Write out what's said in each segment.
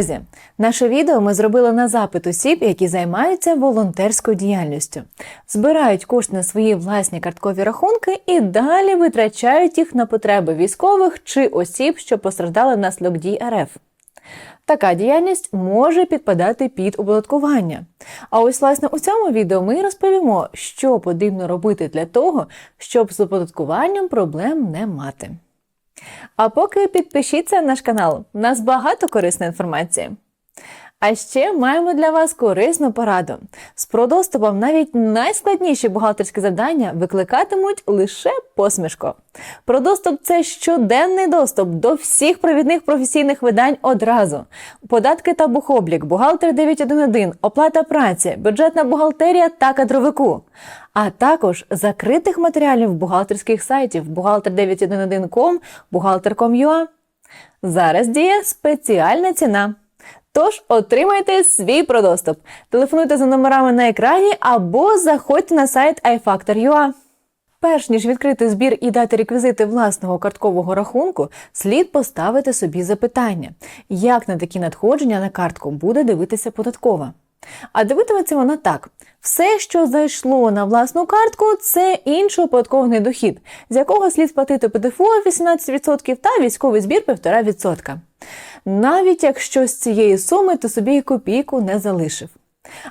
Друзі, наше відео ми зробили на запит осіб, які займаються волонтерською діяльністю, збирають кошти на свої власні карткові рахунки і далі витрачають їх на потреби військових чи осіб, що постраждали внаслідок дій РФ. Така діяльність може підпадати під оподаткування. А ось власне у цьому відео ми розповімо, що потрібно робити для того, щоб з оподаткуванням проблем не мати. А поки підпишіться на наш канал, у нас багато корисної інформації. А ще маємо для вас корисну пораду. З продоступом навіть найскладніші бухгалтерські завдання викликатимуть лише посмішку. Продоступ це щоденний доступ до всіх провідних професійних видань одразу: податки та бухоблік, бухгалтер 911, оплата праці, бюджетна бухгалтерія та кадровику. А також закритих матеріалів бухгалтерських сайтів бухгалтер911.com, бухгалтер.com.ua. Зараз діє спеціальна ціна. Тож отримайте свій продоступ. Телефонуйте за номерами на екрані або заходьте на сайт iFactor.ua. Перш ніж відкрити збір і дати реквізити власного карткового рахунку, слід поставити собі запитання, як на такі надходження на картку буде дивитися податкова. А дивитиметься вона так: все, що зайшло на власну картку, це інший оподаткований дохід, з якого слід сплатити ПДФО 18% та військовий збір 1,5%. Навіть якщо з цієї суми ти собі і копійку не залишив.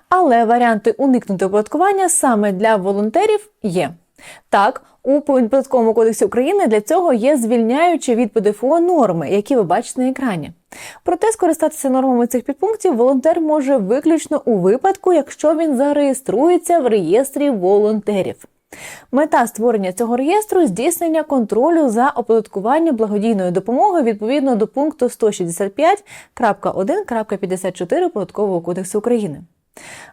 Але варіанти уникнути оподаткування саме для волонтерів є. Так, у податковому кодексі України для цього є звільняючі від ПДФО норми, які ви бачите на екрані. Проте скористатися нормами цих підпунктів волонтер може виключно у випадку, якщо він зареєструється в реєстрі волонтерів. Мета створення цього реєстру здійснення контролю за оподаткуванням благодійної допомоги відповідно до пункту 165.1.54 Податкового кодексу України.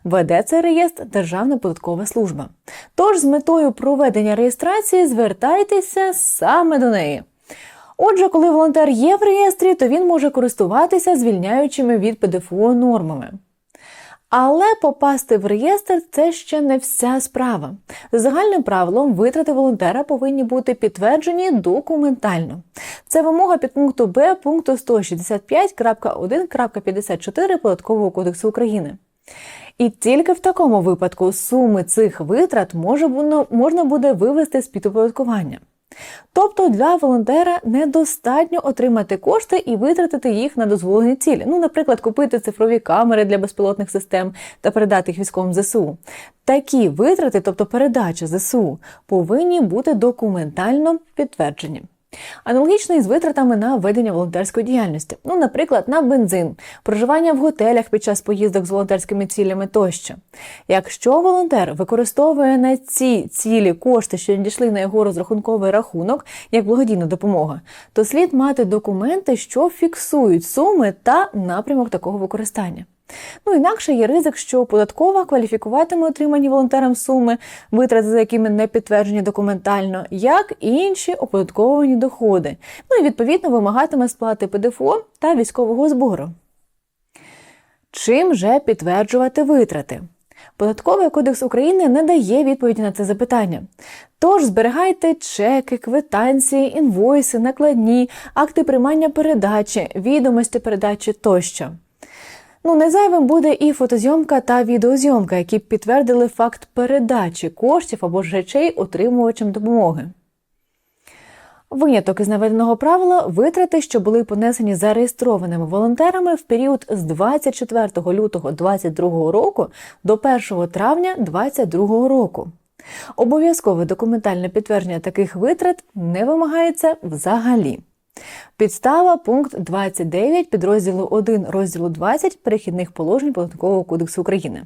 Веде цей реєстр Державна податкова служба. Тож з метою проведення реєстрації звертайтеся саме до неї. Отже, коли волонтер є в реєстрі, то він може користуватися звільняючими від ПДФО нормами. Але попасти в реєстр це ще не вся справа. Загальним правилом витрати волонтера повинні бути підтверджені документально. Це вимога підпункту Б пункту 165.1.54 Податкового кодексу України. І тільки в такому випадку суми цих витрат можна буде вивести з під оподаткування. Тобто для волонтера недостатньо отримати кошти і витратити їх на дозволені цілі. Ну, наприклад, купити цифрові камери для безпілотних систем та передати їх військовим ЗСУ. Такі витрати, тобто передача ЗСУ, повинні бути документально підтверджені. Аналогічно із витратами на ведення волонтерської діяльності, ну, наприклад, на бензин, проживання в готелях під час поїздок з волонтерськими цілями тощо. Якщо волонтер використовує на ці цілі кошти, що надійшли на його розрахунковий рахунок, як благодійна допомога, то слід мати документи, що фіксують суми та напрямок такого використання. Ну, інакше є ризик, що податкова кваліфікуватиме отримані волонтерам суми, витрати за якими не підтверджені документально, як інші оподатковані доходи. Ну і відповідно вимагатиме сплати ПДФО та військового збору. Чим же підтверджувати витрати? Податковий кодекс України не дає відповіді на це запитання. Тож зберігайте чеки, квитанції, інвойси, накладні, акти приймання передачі, відомості передачі тощо. Ну, не зайвим буде і фотозйомка та відеозйомка, які б підтвердили факт передачі коштів або ж речей отримувачам допомоги. Виняток із наведеного правила витрати, що були понесені зареєстрованими волонтерами в період з 24 лютого 2022 року до 1 травня 2022 року. Обов'язкове документальне підтвердження таких витрат не вимагається взагалі. Підстава пункт 29 підрозділу 1 розділу 20 перехідних положень Податкового кодексу України.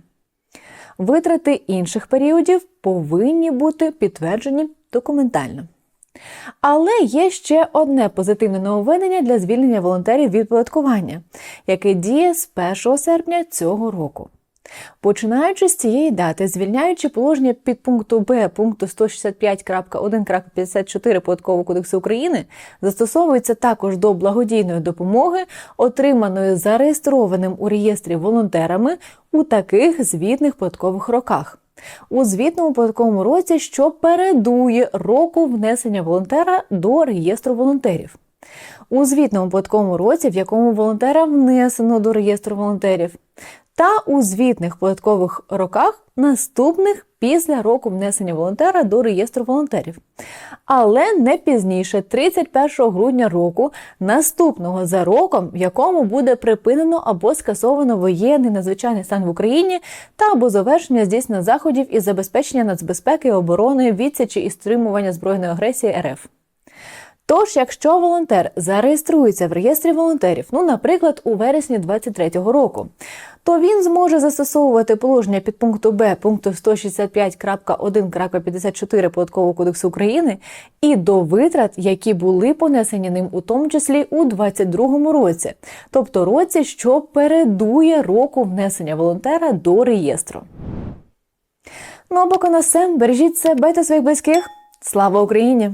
Витрати інших періодів повинні бути підтверджені документально. Але є ще одне позитивне нововведення для звільнення волонтерів від податкування, яке діє з 1 серпня цього року. Починаючи з цієї дати, звільняючи положення під пункту Б пункту 165.1.54 Податкового кодексу України, застосовується також до благодійної допомоги, отриманої зареєстрованим у реєстрі волонтерами у таких звітних податкових роках. У звітному податковому році, що передує року внесення волонтера до реєстру волонтерів. у звітному податковому році, в якому волонтера внесено до реєстру волонтерів, та у звітних податкових роках наступних після року внесення волонтера до реєстру волонтерів, але не пізніше 31 грудня року, наступного за роком, в якому буде припинено або скасовано воєнний надзвичайний стан в Україні та або завершення здійснення заходів із забезпечення нацбезпеки, оборони, відсічі і стримування збройної агресії РФ. Тож, якщо волонтер зареєструється в реєстрі волонтерів, ну, наприклад, у вересні 2023 року, то він зможе застосовувати положення підпункту Б пункту 165.1.54 Податкового кодексу України і до витрат, які були понесені ним, у тому числі у 2022 році, тобто році, що передує року внесення волонтера до реєстру. Ну а поки на все, бережіть себе та своїх близьких. Слава Україні!